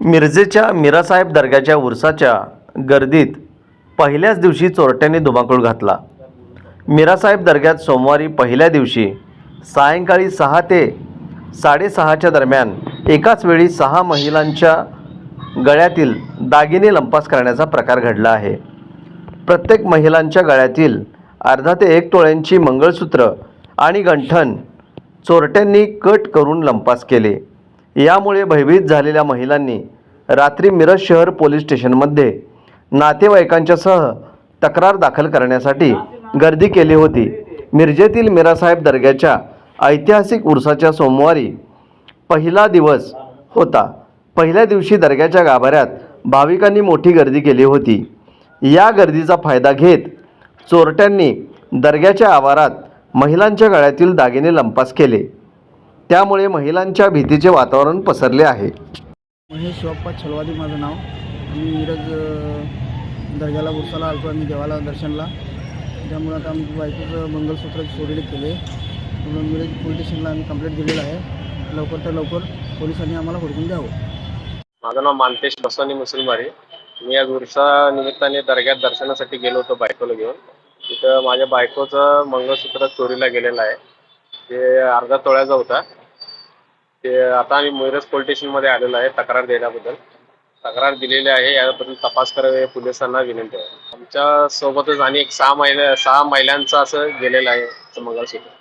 मिरजेच्या मिरासाहेब दर्ग्याच्या उरसाच्या गर्दीत पहिल्याच दिवशी चोरट्यांनी धुमाकूळ घातला. मिरासाहेब दर्ग्यात सोमवारी पहिल्या दिवशी सायंकाळी सहा ते साडेसहाच्या दरम्यान एकाच वेळी सहा महिलांच्या गळ्यातील दागिने लंपास करण्याचा प्रकार घडला आहे. प्रत्येक महिलांच्या गळ्यातील अर्धा ते एक तोळ्यांची मंगळसूत्र आणि गंठण चोरट्यांनी कट करून लंपास केले. यामुळे भयभीत झालेल्या महिलांनी रात्री मिरज शहर पोलीस स्टेशनमध्ये नातेवाईकांच्यासह तक्रार दाखल करण्यासाठी गर्दी केली होती. मिरजेतील मिरासाहेब दर्ग्याच्या ऐतिहासिक उरसाच्या सोमवारी पहिला दिवस होता. पहिल्या दिवशी दर्ग्याच्या गाभाऱ्यात भाविकांनी मोठी गर्दी केली होती. या गर्दीचा फायदा घेत चोरट्यांनी दर्ग्याच्या आवारात महिलांच्या गळ्यातील दागिने लंपास केले. त्यामुळे महिलांच्या भीतीचे वातावरण पसरले आहे. महेश शिवप्पा छलवादी माझं नाव. मी मिरज दर्ग्याला उरसाला आलतो आम्ही देवाला दर्शनला. त्यामुळे आता आमची बायकोचं मंगलसूत्र चोरीला केले. म्हणून मिरज पोलीस स्टेशनला आम्ही कंप्लेंट दिलेलं आहे. लवकर तर लवकर पोलिसांनी आम्हाला हुडकून द्यावं. माझं नाव मानतेश बसवणी मुसलमारी. मी आज उरसा निमित्ताने दर्ग्यात दर्शनासाठी गेलो होतो बायकोला घेऊन. तिथं माझ्या बायकोचं मंगळसूत्र चोरीला गेलेलं आहे. ते अर्धा तोळ्याचा होता. ते आता आम्ही मिरज पोलीस स्टेशनमध्ये आलेलो आहे तक्रार देण्याबद्दल. तक्रार दिलेली आहे याबद्दल तपास करावे पोलिसांना विनंती आहे. आमच्या सोबतच आणि एक सहा महिला सहा महिलांचं असं गेलेलं आहे मंगळसूत्र.